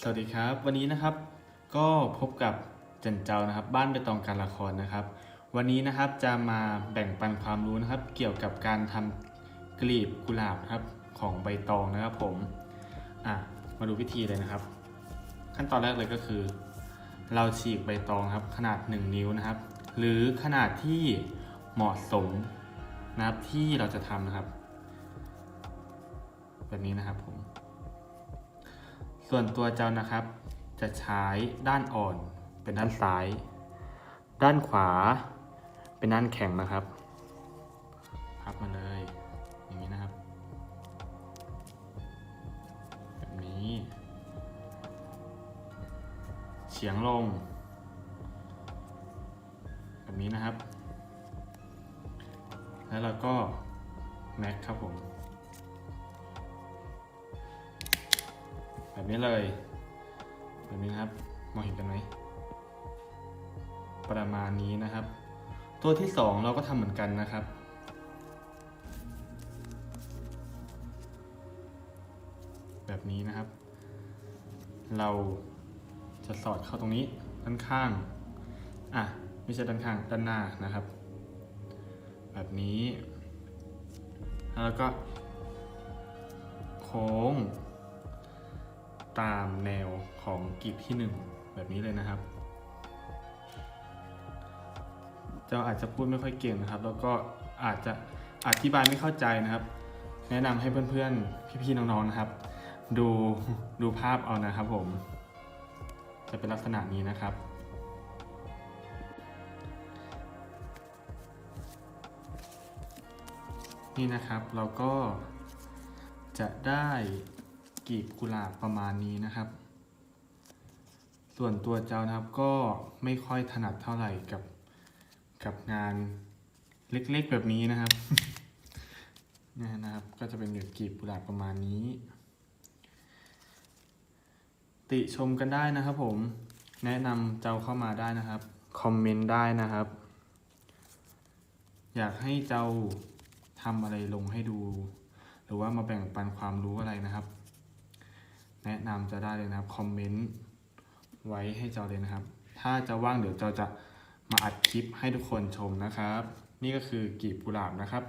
สวัสดีครับ วันนี้นะครับก็พบกับเจนเจ้านะครับ บ้านใบตองการละครนะครับ วันนี้นะครับจะมาแบ่งปันความรู้นะครับ เกี่ยวกับการทำกลีบกุหลาบครับของใบตองนะครับผมอะมาดูวิธีเลยนะครับ ขั้นตอนแรกเลยก็คือ เราฉีกใบตองครับขนาด 1 นิ้วนะครับ หรือขนาดที่เหมาะสมนะครับที่เราจะทำนะครับ แบบนี้นะครับผม ส่วนตัวเจ้านะครับ จะใช้ด้านอ่อนเป็นด้านซ้าย ด้านขวา เป็นด้านแข็งนะครับพับมาเลยอย่างนี้นะครับ แบบนี้เฉียงลง แบบนี้นะครับ แล้วเราก็แม็กครับผม แบบนี้เลยแบบนี้นะครับมองเห็นกันไหมประมาณนี้นะครับ ตัวที่สองเราก็ทำเหมือนกันนะครับ แบบนี้นะครับ เราจะสอดเข้าตรงนี้ด้านข้างอะไม่ใช่ด้านข้างด้านหน้านะครับ แบบนี้ แล้วก็โค้ง ตามแนวของกลีบที่หนึ่งแบบนี้เลยนะครับเจ้าอาจจะพูดไม่ค่อยเก่งนะครับ แล้วก็อาจจะอธิบายไม่เข้าใจนะครับ แนะนำให้เพื่อนๆ พี่ๆ น้องๆ นะครับ ดูดูภาพเอานะครับผม จะเป็นลักษณะนี้นะครับ นี่นะครับเราก็จะได้ กีบกุหลาบประมาณนี้นะครับ ส่วนตัวเจ้านะครับก็ไม่ค่อยถนัดเท่าไหร่กับกับงานเล็กๆแบบนี้นะครับนี่นะครับ ก็จะเป็นแบบกีบกุหลาบประมาณนี้ ติชมกันได้นะครับผมแนะนำเจ้าเข้ามาได้นะครับ คอมเมนต์ได้นะครับ อยากให้เจ้าทำอะไรลงให้ดู หรือว่ามาแบ่งปันความรู้อะไรนะครับ แนะนำจะได้เลยนะครับคอมเมนต์ไว้ให้เจ้าเลยนะครับ ถ้าจะว่างเดี๋ยวเจ้าจะมาอัดคลิปให้ทุกคนชมนะครับ นี่ก็คือกีบกุหลาบนะครับ